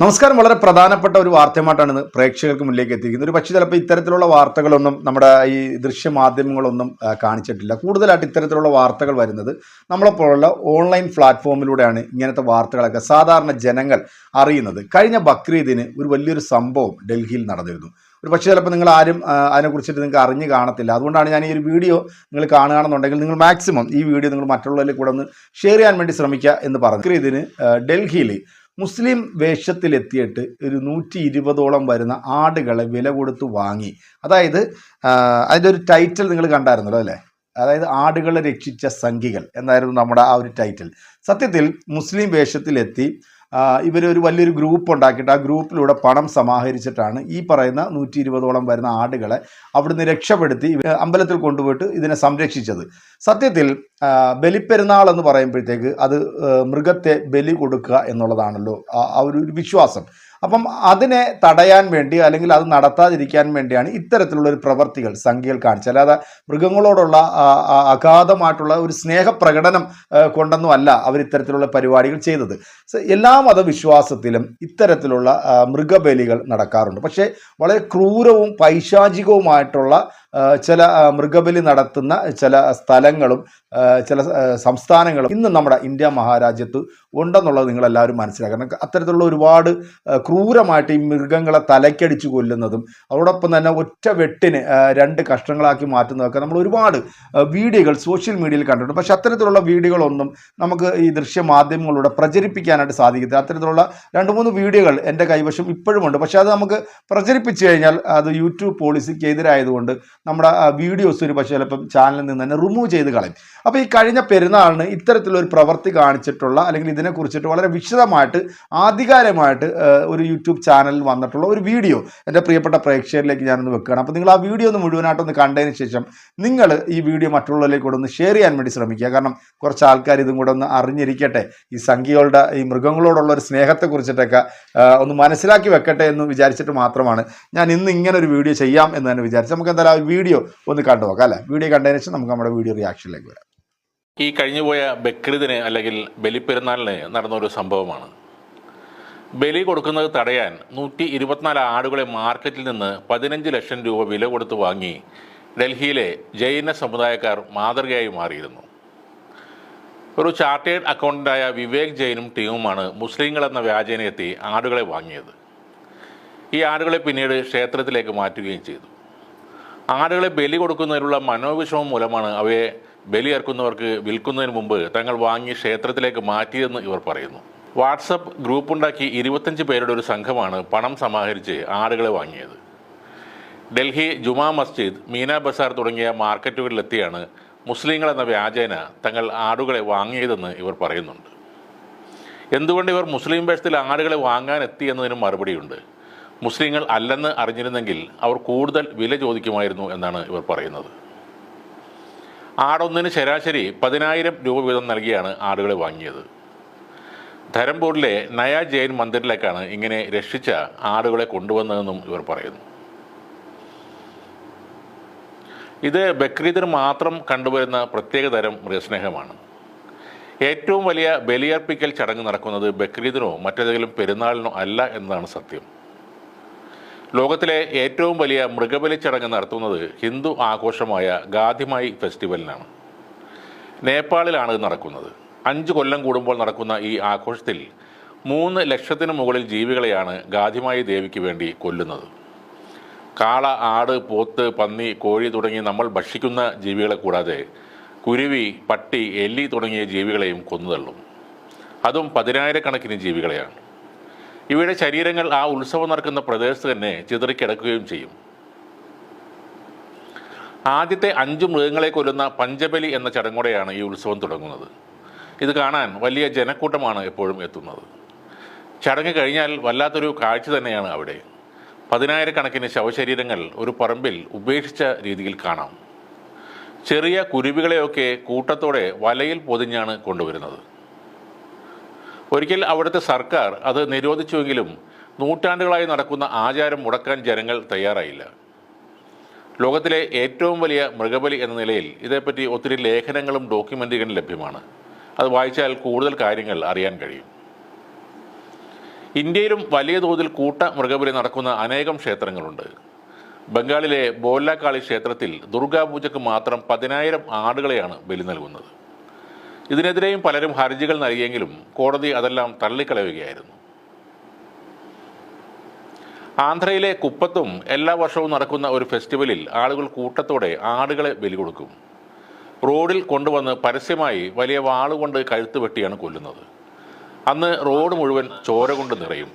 നമസ്കാരം. വളരെ പ്രധാനപ്പെട്ട ഒരു വാർത്തയുമായിട്ടാണ് പ്രേക്ഷകർക്ക് മുന്നിലേക്ക് എത്തിയിരിക്കുന്നത്. ഒരു പക്ഷേ ചിലപ്പോൾ ഇത്തരത്തിലുള്ള വാർത്തകളൊന്നും നമ്മുടെ ഈ ദൃശ്യമാധ്യമങ്ങളൊന്നും കാണിച്ചിട്ടില്ല. കൂടുതലായിട്ട് ഇത്തരത്തിലുള്ള വാർത്തകൾ വരുന്നത് നമ്മളെപ്പോലുള്ള ഓൺലൈൻ പ്ലാറ്റ്ഫോമിലൂടെയാണ് ഇങ്ങനത്തെ വാർത്തകളൊക്കെ സാധാരണ ജനങ്ങൾ അറിയുന്നത്. കഴിഞ്ഞ ബക്രീദിന് ഒരു വലിയൊരു സംഭവം ഡൽഹിയിൽ നടന്നിരുന്നു. ഒരു പക്ഷേ ചിലപ്പോൾ നിങ്ങൾ ആരും അതിനെക്കുറിച്ചിട്ട് നിങ്ങൾക്ക് അറിഞ്ഞു കാണത്തില്ല. അതുകൊണ്ടാണ് ഞാൻ ഈ ഒരു വീഡിയോ നിങ്ങൾ കാണുകയാണെന്നുണ്ടെങ്കിൽ നിങ്ങൾ മാക്സിമം ഈ വീഡിയോ നിങ്ങൾ മറ്റുള്ളവരിൽ കൂടെ ഒന്ന് ഷെയർ ചെയ്യാൻ വേണ്ടി ശ്രമിക്കുക എന്ന് പറഞ്ഞു. ബക്രീദിന് ഡൽഹിയിൽ മുസ്ലിം വേഷത്തിലെത്തിയിട്ട് ഒരു നൂറ്റി ഇരുപതോളം വരുന്ന ആടുകളെ വില കൊടുത്ത് വാങ്ങി. അതായത് അതിന്റെ ഒരു ടൈറ്റിൽ നിങ്ങൾ കണ്ടായിരുന്നല്ലോ അല്ലേ? അതായത് ആടുകളെ രക്ഷിച്ച സംഘികൾ എന്നായിരുന്നു നമ്മുടെ ആ ഒരു ടൈറ്റിൽ സത്യത്തിൽ മുസ്ലിം വേഷത്തിലെത്തി ഇവർ ഒരു വലിയൊരു ഗ്രൂപ്പ് ഉണ്ടാക്കിയിട്ട് ആ ഗ്രൂപ്പിലൂടെ പണം സമാഹരിച്ചിട്ടാണ് ഈ പറയുന്ന നൂറ്റി ഇരുപതോളം വരുന്ന ആടുകളെ അവിടുന്ന് രക്ഷപ്പെടുത്തി അമ്പലത്തിൽ കൊണ്ടുപോയിട്ട് ഇതിനെ സംരക്ഷിച്ചത്. സത്യത്തിൽ ബലിപ്പെരുന്നാൾ എന്ന് പറയുമ്പോഴത്തേക്ക് അത് മൃഗത്തെ ബലി കൊടുക്കുക എന്നുള്ളതാണല്ലോ ആ ഒരു വിശ്വാസം. അപ്പം അതിനെ തടയാൻ വേണ്ടി അല്ലെങ്കിൽ അത് നടത്താതിരിക്കാൻ വേണ്ടിയാണ് ഇത്തരത്തിലുള്ള ഒരു പ്രവർത്തികൾ സംഖ്യകൾ കാണിച്ചത്. അല്ലാതെ മൃഗങ്ങളോടുള്ള അഗാധമായിട്ടുള്ള ഒരു സ്നേഹപ്രകടനം കൊണ്ടൊന്നുമല്ല അവർ ഇത്തരത്തിലുള്ള പരിപാടികൾ ചെയ്തത്. എല്ലാ മതവിശ്വാസത്തിലും ഇത്തരത്തിലുള്ള മൃഗബലികൾ നടക്കാറുണ്ട്. പക്ഷേ വളരെ ക്രൂരവും പൈശാചികവുമായിട്ടുള്ള ചില മൃഗബലി നടത്തുന്ന ചില സ്ഥലങ്ങളും ചില സംസ്ഥാനങ്ങളും ഇന്ന് നമ്മുടെ ഇന്ത്യ മഹാരാജ്യത്ത് ഉണ്ടെന്നുള്ളത് നിങ്ങളെല്ലാവരും മനസ്സിലാക്കണം. അത്തരത്തിലുള്ള ഒരുപാട് ക്രൂരമായിട്ട് ഈ മൃഗങ്ങളെ തലക്കടിച്ചു കൊല്ലുന്നതും അതോടൊപ്പം തന്നെ ഒറ്റ വെട്ടിന് രണ്ട് കഷ്ണങ്ങളാക്കി മാറ്റുന്നതൊക്കെ നമ്മൾ ഒരുപാട് വീഡിയോകൾ സോഷ്യൽ മീഡിയയിൽ കണ്ടിട്ടുണ്ട്. പക്ഷേ അത്തരത്തിലുള്ള വീഡിയോകളൊന്നും നമുക്ക് ഈ ദൃശ്യ മാധ്യമങ്ങളിലൂടെ പ്രചരിപ്പിക്കാനായിട്ട് സാധിക്കത്തില്ല. അത്തരത്തിലുള്ള രണ്ട് മൂന്ന് വീഡിയോകൾ എന്റെ കൈവശം ഇപ്പോഴുമുണ്ട്. പക്ഷേ അത് നമുക്ക് പ്രചരിപ്പിച്ചു കഴിഞ്ഞാൽ അത് യൂട്യൂബ് പോളിസിക്ക് എതിരായതുകൊണ്ട് നമ്മുടെ വീഡിയോസ് ഒരു പക്ഷേ ചിലപ്പം ചാനലിൽ നിന്ന് തന്നെ റിമൂവ് ചെയ്ത് കളയും. അപ്പോൾ ഈ കഴിഞ്ഞ പെരുന്നാളിന് ഇത്തരത്തിലൊരു പ്രവൃത്തി കാണിച്ചിട്ടുള്ള അല്ലെങ്കിൽ ഇതിനെക്കുറിച്ചിട്ട് വളരെ വിശദമായിട്ട് ആധികാരികമായിട്ട് ഒരു യൂട്യൂബ് ചാനലിൽ വന്നിട്ടുള്ള ഒരു വീഡിയോ എന്റെ പ്രിയപ്പെട്ട പ്രേക്ഷകരിലേക്ക് ഞാനൊന്ന് വെക്കുകയാണ്. അപ്പോൾ നിങ്ങൾ ആ വീഡിയോ ഒന്ന് മുഴുവനായിട്ടൊന്ന് കണ്ടതിന് ശേഷം നിങ്ങൾ ഈ വീഡിയോ മറ്റുള്ളവരിലേക്ക് കൂടെ ഒന്ന് ഷെയർ ചെയ്യാൻ വേണ്ടി ശ്രമിക്കുക. കാരണം കുറച്ച് ആൾക്കാർ ഇതും കൂടെ ഒന്ന് അറിഞ്ഞിരിക്കട്ടെ. ഈ സംഖ്യകളുടെ ഈ മൃഗങ്ങളോടുള്ള ഒരു സ്നേഹത്തെക്കുറിച്ചിട്ടൊക്കെ ഒന്ന് മനസ്സിലാക്കി വെക്കട്ടെ എന്ന് വിചാരിച്ചിട്ട് മാത്രമാണ് ഞാൻ ഇന്ന് ഇങ്ങനെ ഒരു വീഡിയോ ചെയ്യാം എന്ന് തന്നെ വിചാരിച്ചു നമുക്ക് എന്തായാലും വീഡിയോ ഒന്ന് കണ്ടു നോക്കാം അല്ലേ? വീഡിയോ കണ്ടതിന് ശേഷം നമുക്ക് നമ്മുടെ വീഡിയോ റിയാക്ഷനിലേക്ക് വരാം. ഈ കഴിഞ്ഞുപോയ ബക്രീദിന് അല്ലെങ്കിൽ ബലിപ്പെരുന്നാളിന് നടന്ന ഒരു സംഭവമാണ്. ബലി കൊടുക്കുന്നത് തടയാൻ നൂറ്റി ഇരുപത്തിനാല് ആടുകളെ മാർക്കറ്റിൽ നിന്ന് പതിനഞ്ച് ലക്ഷം രൂപ വില കൊടുത്ത് വാങ്ങി ഡൽഹിയിലെ ജൈന സമുദായക്കാർ മാതൃകയായി മാറിയിരുന്നു. ഒരു ചാർട്ടേഡ് അക്കൗണ്ടന്റായ വിവേക് ജെയിനും ടീമുമാണ് മുസ്ലിങ്ങൾ എന്ന വ്യാജേനയെത്തി ആടുകളെ വാങ്ങിയത്. ഈ ആടുകളെ പിന്നീട് ക്ഷേത്രത്തിലേക്ക് മാറ്റുകയും ചെയ്തു. ആടുകളെ ബലി കൊടുക്കുന്നതിനുള്ള മനോവിഷമം മൂലമാണ് അവയെ ബലിയേർക്കുന്നവർക്ക് വിൽക്കുന്നതിന് മുമ്പ് തങ്ങൾ വാങ്ങി ക്ഷേത്രത്തിലേക്ക് മാറ്റിയെന്ന് ഇവർ പറയുന്നു. വാട്സപ്പ് ഗ്രൂപ്പുണ്ടാക്കി ഇരുപത്തഞ്ച് പേരുടെ ഒരു സംഘമാണ് പണം സമാഹരിച്ച് ആടുകളെ വാങ്ങിയത്. ഡൽഹി ജുമാ മസ്ജിദ് മീന ബസാർ തുടങ്ങിയ മാർക്കറ്റുകളിലെത്തിയാണ് മുസ്ലിങ്ങൾ എന്ന വ്യാജേന തങ്ങൾ ആടുകളെ വാങ്ങിയതെന്ന് ഇവർ പറയുന്നുണ്ട്. എന്തുകൊണ്ട് ഇവർ മുസ്ലിം വേഷത്തിൽ ആടുകളെ വാങ്ങാൻ എന്നതിന് മറുപടിയുണ്ട്. മുസ്ലിങ്ങൾ അല്ലെന്ന് അറിഞ്ഞിരുന്നെങ്കിൽ അവർ കൂടുതൽ വില ചോദിക്കുമായിരുന്നു എന്നാണ് ഇവർ പറയുന്നത്. ആടൊന്നിന് ശരാശരി പതിനായിരം രൂപ വീതം നൽകിയാണ് ആടുകളെ വാങ്ങിയത്. ധരംപൂരിലെ നയ ജെയിൻ മന്ദിരിലേക്കാണ് ഇങ്ങനെ രക്ഷിച്ച ആടുകളെ കൊണ്ടുവന്നതെന്നും ഇവർ പറയുന്നു. ഇത് ബക്രീദിന് മാത്രം കണ്ടുവരുന്ന പ്രത്യേകതരം മൃഗസ്നേഹമാണ് ഏറ്റവും വലിയ ബലിയർപ്പിക്കൽ ചടങ്ങ് നടക്കുന്നത് ബക്രീദിനോ മറ്റേതെങ്കിലും പെരുന്നാളിനോ അല്ല എന്നതാണ് സത്യം. ലോകത്തിലെ ഏറ്റവും വലിയ മൃഗബലി ചടങ്ങ് നടത്തുന്നത് ഹിന്ദു ആഘോഷമായ ഗാധിമായി ഫെസ്റ്റിവലിനാണ്. നേപ്പാളിലാണ് ഇത് നടക്കുന്നത്. അഞ്ച് കൊല്ലം കൂടുമ്പോൾ നടക്കുന്ന ഈ ആഘോഷത്തിൽ മൂന്ന് ലക്ഷത്തിന് മുകളിൽ ജീവികളെയാണ് ഗാധിമായി ദേവിക്ക് വേണ്ടി കൊല്ലുന്നത്. കാള ആട് പോത്ത് പന്നി കോഴി തുടങ്ങി നമ്മൾ ഭക്ഷിക്കുന്ന ജീവികളെ കൂടാതെ കുരുവി പട്ടി എല്ലി തുടങ്ങിയ ജീവികളെയും കൊന്നുതള്ളും അതും പതിനായിരക്കണക്കിന് ജീവികളെയാണ്. ഇവയുടെ ശരീരങ്ങൾ ആ ഉത്സവം നടക്കുന്ന പ്രദേശത്ത് തന്നെ ചിതറിക്കിടക്കുകയും ചെയ്യും. ആദ്യത്തെ അഞ്ച് മൃഗങ്ങളെ കൊല്ലുന്ന പഞ്ചബലി എന്ന ചടങ്ങോടെയാണ് ഈ ഉത്സവം തുടങ്ങുന്നത്. ഇത് കാണാൻ വലിയ ജനക്കൂട്ടമാണ് എപ്പോഴും എത്തുന്നത്. ചടങ്ങ് കഴിഞ്ഞാൽ വല്ലാത്തൊരു കാഴ്ച തന്നെയാണ് അവിടെ. പതിനായിരക്കണക്കിന് ശവശരീരങ്ങൾ ഒരു പറമ്പിൽ ഉപേക്ഷിച്ച രീതിയിൽ കാണാം. ചെറിയ കുരുവികളെയൊക്കെ കൂട്ടത്തോടെ വലയിൽ പൊതിഞ്ഞാണ് കൊണ്ടുവരുന്നത്. ഒരിക്കൽ അവിടുത്തെ സർക്കാർ അത് നിരോധിച്ചുവെങ്കിലും നൂറ്റാണ്ടുകളായി നടക്കുന്ന ആചാരം മുടക്കാൻ ജനങ്ങൾ തയ്യാറായില്ല. ലോകത്തിലെ ഏറ്റവും വലിയ മൃഗബലി എന്ന നിലയിൽ ഇതേപ്പറ്റി ഒത്തിരി ലേഖനങ്ങളും ഡോക്യുമെന്ററികളും ലഭ്യമാണ്. അത് വായിച്ചാൽ കൂടുതൽ കാര്യങ്ങൾ അറിയാൻ കഴിയും. ഇന്ത്യയിലും വലിയ തോതിൽ കൂട്ട മൃഗബലി നടക്കുന്ന അനേകം ക്ഷേത്രങ്ങളുണ്ട്. ബംഗാളിലെ ബോല്ലാക്കാളി ക്ഷേത്രത്തിൽ ദുർഗാപൂജയ്ക്ക് മാത്രം പതിനായിരം ആടുകളെയാണ് ബലി നൽകുന്നത്. ഇതിനെതിരെയും പലരും ഹർജികൾ നൽകിയെങ്കിലും കോടതി അതെല്ലാം തള്ളിക്കളയുകയായിരുന്നു. ആന്ധ്രയിലെ കുപ്പത്തും എല്ലാ വർഷവും നടക്കുന്ന ഒരു ഫെസ്റ്റിവലിൽ ആളുകൾ കൂട്ടത്തോടെ ആടുകളെ ബലി കൊടുക്കും റോഡിൽ കൊണ്ടുവന്ന് പരസ്യമായി വലിയ വാളുകൊണ്ട് കഴുത്ത് വെട്ടിയാണ് കൊല്ലുന്നത്. അന്ന് റോഡ് മുഴുവൻ ചോര കൊണ്ട് നിറയും.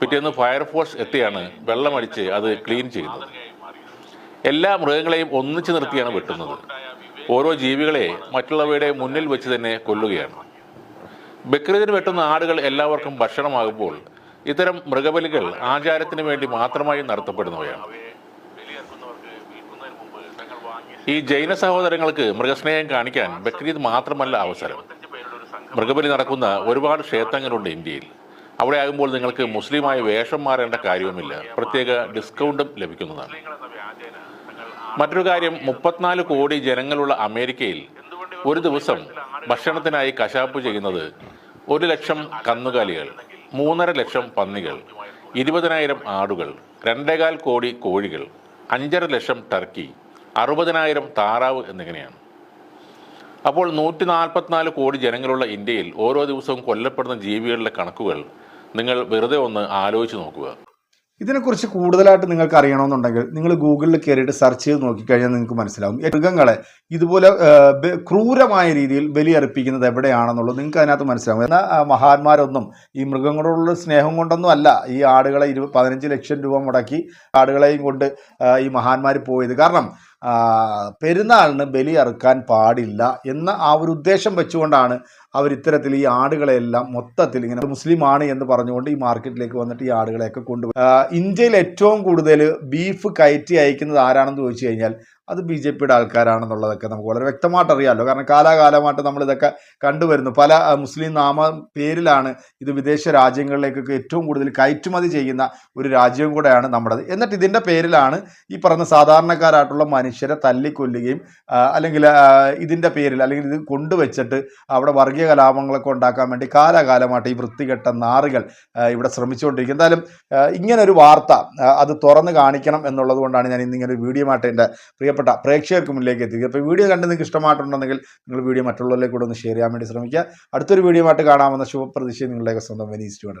പിറ്റേന്ന് ഫയർഫോഴ്സ് എത്തിയാണ് വെള്ളമടിച്ച് അത് ക്ലീൻ ചെയ്യുന്നത്. എല്ലാ മൃഗങ്ങളെയും ഒന്നിച്ചു നിർത്തിയാണ് വെട്ടുന്നത്. ഓരോ ജീവികളെ മറ്റുള്ളവയുടെ മുന്നിൽ വെച്ച് തന്നെ കൊല്ലുകയാണ്. ബക്രീദിന് വെട്ടുന്ന ആടുകൾ എല്ലാവർക്കും ഭക്ഷണമാകുമ്പോൾ ഇത്തരം മൃഗബലികൾ ആചാരത്തിന് വേണ്ടി മാത്രമായി നടത്തപ്പെടുന്നവയാണ്. ഈ ജൈന സഹോദരങ്ങൾക്ക് മൃഗസ്നേഹം കാണിക്കാൻ ബക്രീദ് മാത്രമല്ല അവസരം. മൃഗബലി നടക്കുന്ന ഒരുപാട് ക്ഷേത്രങ്ങളുണ്ട് ഇന്ത്യയിൽ. അവിടെ ആകുമ്പോൾ നിങ്ങൾക്ക് മുസ്ലിമായ വേഷം മാറേണ്ട കാര്യവുമില്ല. പ്രത്യേക ഡിസ്കൗണ്ടും ലഭിക്കുന്നതാണ്. മറ്റൊരു കാര്യം മുപ്പത്തിനാല് കോടി ജനങ്ങളുള്ള അമേരിക്കയിൽ ഒരു ദിവസം ഭക്ഷണത്തിനായി കശാപ്പ് ചെയ്യുന്നത് ഒരു ലക്ഷം കന്നുകാലികൾ മൂന്നര ലക്ഷം പന്നികൾ ഇരുപതിനായിരം ആടുകൾ രണ്ടേകാൽ കോടി കോഴികൾ അഞ്ചര ലക്ഷം ടർക്കി അറുപതിനായിരം താറാവ് എന്നിങ്ങനെയാണ്. അപ്പോൾ നൂറ്റി നാൽപ്പത്തിനാല് കോടി ജനങ്ങളുള്ള ഇന്ത്യയിൽ ഓരോ ദിവസവും കൊല്ലപ്പെടുന്ന ജീവികളുടെ കണക്കുകൾ നിങ്ങൾ വെറുതെ ഒന്ന് ആലോചിച്ച് നോക്കുക. ഇതിനെക്കുറിച്ച് കൂടുതലായിട്ട് നിങ്ങൾക്ക് അറിയണമെന്നുണ്ടെങ്കിൽ നിങ്ങൾ ഗൂഗിളിൽ കയറിയിട്ട് സെർച്ച് ചെയ്ത് നോക്കിക്കഴിഞ്ഞാൽ നിങ്ങൾക്ക് മനസ്സിലാവും. മൃഗങ്ങളെ ഇതുപോലെ ക്രൂരമായ രീതിയിൽ ബലിയർപ്പിക്കുന്നത് എവിടെയാണെന്നുള്ളത് നിങ്ങൾക്ക് അതിനകത്ത് മനസ്സിലാവും. എന്നാൽ മഹാന്മാരൊന്നും ഈ മൃഗങ്ങളോടുള്ള സ്നേഹം കൊണ്ടൊന്നും അല്ല ഈ ആടുകളെ ഇരുപത് പതിനഞ്ച് ലക്ഷം രൂപ മുടക്കി ആടുകളെയും കൊണ്ട് ഈ മഹാന്മാർ പോയത്. കാരണം പെരുന്നാളിന് ബലി അറുക്കാൻ പാടില്ല എന്ന ആ ഒരു ഉദ്ദേശം വെച്ചുകൊണ്ടാണ് അവർ ഇത്തരത്തിൽ ഈ ആടുകളെല്ലാം മൊത്തത്തിൽ ഇങ്ങനെ മുസ്ലിമാണ് എന്ന് പറഞ്ഞുകൊണ്ട് ഈ മാർക്കറ്റിലേക്ക് വന്നിട്ട് ഈ ആടുകളെയൊക്കെ കൊണ്ടുപോയി ഇന്ത്യയിൽ ഏറ്റവും കൂടുതൽ ബീഫ് കയറ്റി അയക്കുന്നത് ആരാണെന്ന് ചോദിച്ചു കഴിഞ്ഞാൽ അത് ബി ജെ പിയുടെ ആൾക്കാരാണെന്നുള്ളതൊക്കെ നമുക്ക് വളരെ വ്യക്തമായിട്ട് അറിയാമല്ലോ. കാരണം കാലാകാലമായിട്ട് നമ്മൾ ഇതൊക്കെ കണ്ടുവരുന്നു. പല മുസ്ലിം നാമ പേരിലാണ് ഇത് വിദേശ രാജ്യങ്ങളിലേക്കൊക്കെ ഏറ്റവും കൂടുതൽ കയറ്റുമതി ചെയ്യുന്ന ഒരു രാജ്യവും കൂടെയാണ് നമ്മുടേത്. എന്നിട്ട് ഇതിന്റെ പേരിലാണ് ഈ പറഞ്ഞ സാധാരണക്കാരായിട്ടുള്ള മനുഷ്യരെ തല്ലിക്കൊല്ലുകയും അല്ലെങ്കിൽ ഇതിന്റെ പേരിൽ അല്ലെങ്കിൽ ഇത് കൊണ്ടുവച്ചിട്ട് അവിടെ വർഗീയ കലാപങ്ങളൊക്കെ ഉണ്ടാക്കാൻ വേണ്ടി കാലാകാലമായിട്ട് ഈ വൃത്തികെട്ട നാറുകൾ ഇവിടെ ശ്രമിച്ചുകൊണ്ടിരിക്കും. എന്തായാലും ഇങ്ങനൊരു വാർത്ത അത് തുറന്ന് കാണിക്കണം എന്നുള്ളത് കൊണ്ടാണ് ഞാൻ ഇന്നിങ്ങനെ വീഡിയോ ആയിട്ട് എന്റെ പ്രിയപ്പെട്ട പ്രേക്ഷകർക്ക് മുന്നിലേക്ക് എത്തിക്കുക. അപ്പോൾ വീഡിയോ കണ്ട് നിങ്ങൾക്ക് ഇഷ്ടമായിട്ടുണ്ടെങ്കിൽ നിങ്ങൾ വീഡിയോ മറ്റുള്ളവരിലേക്ക് കൂടെ ഒന്ന് ഷെയർ ചെയ്യാൻ വേണ്ടി ശ്രമിക്കുക. അടുത്തൊരു വീഡിയോ ആയിട്ട് കാണാമെന്ന ശുഭപ്രതീക്ഷ നിങ്ങളുടെയൊക്കെ സ്വന്തം വെനീസ് ടു